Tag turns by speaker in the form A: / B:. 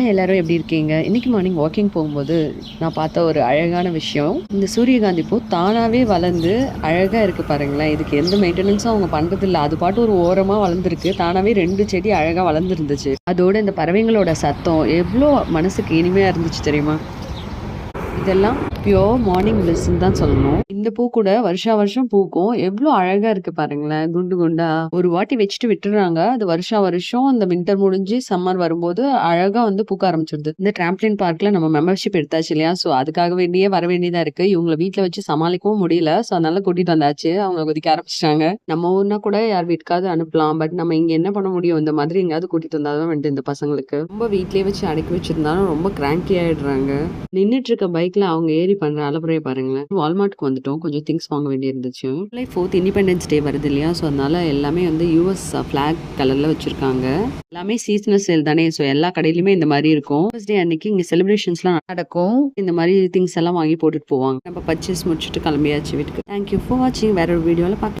A: Hi, எல்லாரும் எப்படி இருக்கீங்க? இன்னைக்கு மார்னிங் வாக்கிங் போகும்போது நான் பார்த்த ஒரு அழகான விஷயம். இந்த சூரியகாந்தி பூ தானாகவே வளர்ந்து அழகாக இருக்குது பாருங்களேன். இதுக்கு எந்த மெயின்டெனன்ஸும் அவங்க பண்ணுறதில்ல அது பாட்டு ஒரு ஓரமாக வளர்ந்துருக்கு. தானாகவே ரெண்டு செடி அழகாக வளர்ந்துருந்துச்சு. அதோட இந்த பறவைங்களோட சத்தம் எவ்வளோ மனசுக்கு இனிமையாக இருந்துச்சு தெரியுமா? இதெல்லாம் பியோர் மார்னிங் பிளிஸ்ன்னு தான் சொல்லணும். இந்த பூ கூட வருஷா வருஷம் பூக்கும். எவ்வளோ அழகா இருக்கு பாருங்களேன். குண்டு குண்டா. ஒரு வாட்டி வச்சுட்டு விட்டுறாங்க. அது வருஷா வருஷம் அந்த வின்டர் முடிஞ்சு சம்மர் வரும்போது அழகா வந்து பூக்க ஆரம்பிச்சிருது. இந்த டிராம்ப்ளின் பார்க்ல நம்ம மெம்பர்ஷிப் எடுத்தாச்சு இல்லையா? ஸோ அதுக்காக வேண்டியே வர வேண்டியதா இருக்கு. இவங்களை வீட்டில் வச்சு சமாளிக்கவும் முடியல. ஸோ அதனால கூட்டிட்டு வந்தாச்சு. அவங்க கொதிக்க ஆரம்பிச்சிட்டாங்க. நம்ம ஊர்னா கூட யார் வீட்டுக்காவது அனுப்பலாம். பட் நம்ம இங்க என்ன பண்ண முடியும்? இந்த மாதிரி எங்கேயாவது கூட்டிட்டு வந்தாதான் வந்துட்டு இந்த பசங்களுக்கு. ரொம்ப வீட்லயே வச்சு அடக்கி வச்சிருந்தாலும் ரொம்ப கிராங்கி ஆயிடுறாங்க. நின்றுட்டு இருக்க பைக்ல அவங்க ஏறி பண்ற அலப்புறைய பாருங்களேன். வால்மார்ட்க்கு வந்துட்டோம். கொஞ்சம் திங்ஸ் வாங்க வேண்டி இருந்துச்சு ஜூலை ஃபோர்த் இண்டிபெண்டன்ஸ் டே வருது இல்லையா? ஸோ அதனால எல்லாமே வந்து யூஎஸ் ஃபிளாக் கலர்ல வச்சிருக்காங்க. எல்லாமே சீசனல் சேல் தானே? ஸோ எல்லா கடையிலுமே இந்த மாதிரி இருக்கும். ஃபர்ஸ்ட் டே அன்னைக்கு இங்க செலிப்ரேஷன்ஸ்லாம் நடக்கும். இந்த மாதிரி திங்ஸ் எல்லாம் வாங்கி போட்டுட்டு போவாங்க. நம்ம பர்ச்சேஸ் முடிச்சுட்டு கிளம்பியாச்சு வீட்டுக்கு. தேங்க்யூ ஃபார் வாட்சிங் வேற ஒரு வீடியோவில் பார்க்கலாம்